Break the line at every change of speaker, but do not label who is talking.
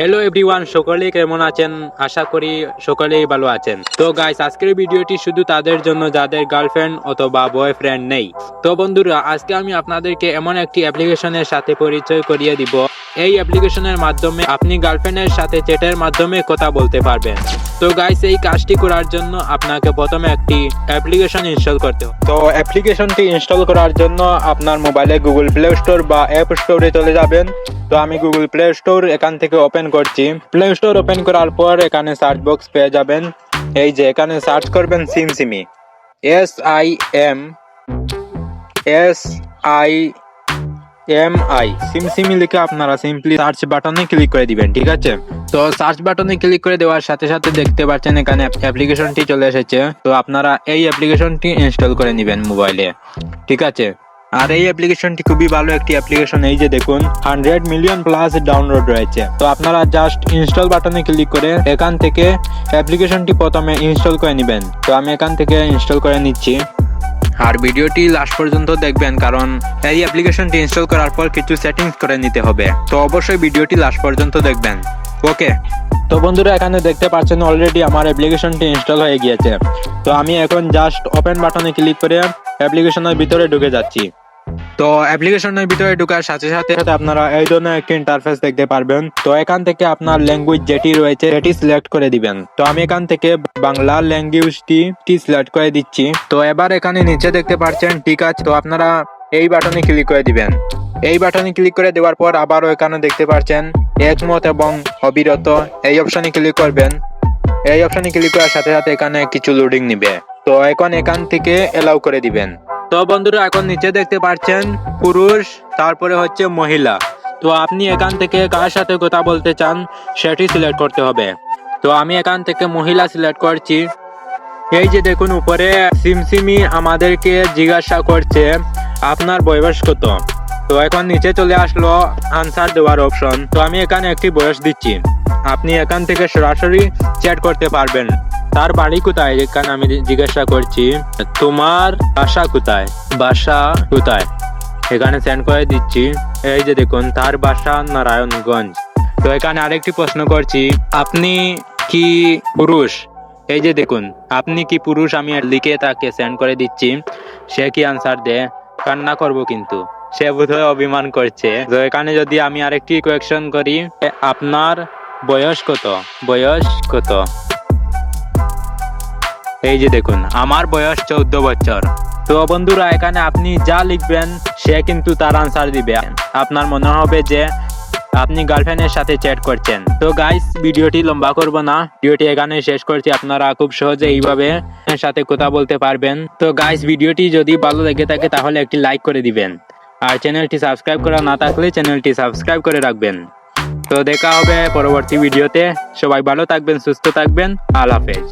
Hello everyone সকলেই কেমন আছেন? আশা করি সকলেই ভালো আছেন। তো গাইস আজকের ভিডিওটি শুধু তাদের জন্য, যাদের গার্লফ্রেন্ড অথবা বয়ফ্রেন্ড নেই। তো বন্ধুরা, আজকে আমি আপনাদেরকে এমন একটি অ্যাপ্লিকেশনের সাথে পরিচয় করিয়ে দিব। এই অ্যাপ্লিকেশনের মাধ্যমে আপনি গার্লফ্রেন্ডের সাথে চ্যাটের মাধ্যমে কথা বলতে পারবেন। তো গাইস এই কাজটি করার জন্য আপনাকে প্রথমে একটি অ্যাপ্লিকেশন ইনস্টল করতে হবে। তো অ্যাপ্লিকেশনটি ইনস্টল করার জন্য আপনার মোবাইলে গুগল প্লে স্টোর বা অ্যাপ স্টোরে চলে যাবেন। তো আমি গুগল প্লে স্টোর এখান থেকে ওপেন করছি। প্লে স্টোর ওপেন করার পর এখানে সার্চ বক্স পেয়ে যাবেন। এই যে এখানে সার্চ করবেন SimSimi S I M S I M I SimSimi লিখে আপনারা সিম্পলি সার্চ বাটনে ক্লিক করে দিবেন, ঠিক আছে? তো সার্চ বাটনে ক্লিক করে দেওয়ার সাথে সাথে দেখতে পাচ্ছেন এখানে অ্যাপ্লিকেশনটি চলে এসেছে। তো আপনারা এই অ্যাপ্লিকেশনটি ইনস্টল করে নেবেন মোবাইলে ঠিক আছে? আর এই অ্যাপ্লিকেশনটি খুবই ভালো একটি অ্যাপ্লিকেশন এই যে দেখুন হান্ড্রেড মিলিয়ন প্লাস ডাউনলোড রয়েছে। তো আপনারা জাস্ট ইনস্টল বাটনে ক্লিক করে এখান থেকে অ্যাপ্লিকেশনটি প্রথমে ইনস্টল করে নেবেন। তো আমি এখান থেকে ইনস্টল করে নিচ্ছি। আর ভিডিওটি লাস্ট পর্যন্ত দেখবেন, কারণ এই অ্যাপ্লিকেশনটি ইনস্টল করার পর কিছু সেটিংস করে নিতে হবে। তো অবশ্যই ভিডিওটি লাস্ট পর্যন্ত দেখবেন। ওকে তো বন্ধুরা, এখানে দেখতে পাচ্ছেন অলরেডি আমার অ্যাপ্লিকেশনটি ইনস্টল হয়ে গিয়েছে। তো আমি এখন জাস্ট ওপেন বাটনে ক্লিক করে অ্যাপ্লিকেশনের ভিতরে ঢুকে যাচ্ছি। তো অ্যাপ্লিকেশনের ভিতরে ঢোকার সাথে সাথে সাথে আপনারা এই ধরনের একটি ইন্টারফেস দেখতে পারবেন। তো এখান থেকে আপনার ল্যাঙ্গুয়েজ যেটি রয়েছে, সেটি সিলেক্ট করে দিবেন। তো আমি এখান থেকে বাংলা ল্যাঙ্গুয়েজটি সিলেক্ট করে দিচ্ছি। তো এবার এখানে নিচে দেখতে পাচ্ছেন ঠিক আছে। তো আপনারা এই বাটনে ক্লিক করে দিবেন। এই বাটনে ক্লিক করে দেওয়ার পর আবারও এখানে দেখতে পাচ্ছেন একমত এবং অবিরত। এই অপশনে ক্লিক করবেন। এই অপশনে ক্লিক করার সাথে সাথে এখানে কিছু লোডিং নিবে। তো এখন এখান থেকে এলাও করে দিবেন। তো বন্ধুরা, এখন নিচে দেখতে পাচ্ছেন পুরুষ, তারপরে হচ্ছে মহিলা। তো আপনি এখান থেকে কার সাথে কথা বলতে চান, সেটি সিলেক্ট করতে হবে। তো আমি এখান থেকে মহিলা সিলেক্ট করছি। এই যে দেখুন, উপরে সিমসিমি আমাদেরকে জিজ্ঞাসা করছে, আপনার বয়স কত? তো এখন নিচে চলে আসলো আনসার দেওয়ার অপশন তো আমি এখানে একটি বয়স দিচ্ছি। আপনি এখান থেকে সরাসরি চ্যাট করতে পারবেন। তার বাড়ি কোথায়? এখানে আমি জিজ্ঞাসা করছি, তোমার বাসা কোথায়? বাসা কোথায়? এখানে সেন্ড করে দিচ্ছি। এই যে দেখুন, তার বাসা নারায়ণগঞ্জ। তো এখানে আরেকটি প্রশ্ন করছি, আপনি কি পুরুষ? এই যে দেখুন, আপনি কি পুরুষ? আমি লিখে তাকে সেন্ড করে দিচ্ছি। সে কি আনসার দেয় কান্না করব কিন্তু। সে বোধহয় অভিমান করছে। তো এখানে যদি আমি আরেকটি কোয়েকশন করি আপনার বয়স কত? বয়স কত? এই যে দেখুন, আমার বয়স চৌদ্দ বছর। তো বন্ধুরা, এখানে আপনি যা লিখবেন, সে কিন্তু তার আনসার দিবে। আপনার মনে হবে যে আপনি গার্লফ্রেন্ডের সাথে চ্যাট করছেন। তো গাইস ভিডিওটি লম্বা করব না। ভিডিওটি এখানে শেষ করছি। আপনারা খুব সহজে এইভাবে সাথে কথা বলতে পারবেন। তো গাইস ভিডিওটি যদি ভালো লেগে থাকে, তাহলে একটি লাইক করে দিবেন। আর চ্যানেলটি সাবস্ক্রাইব করা না থাকলে চ্যানেলটি সাবস্ক্রাইব করে রাখবেন। তো দেখা হবে পরবর্তী ভিডিওতে। সবাই ভালো থাকবেন, সুস্থ থাকবেন। আল্লাহ হাফেজ।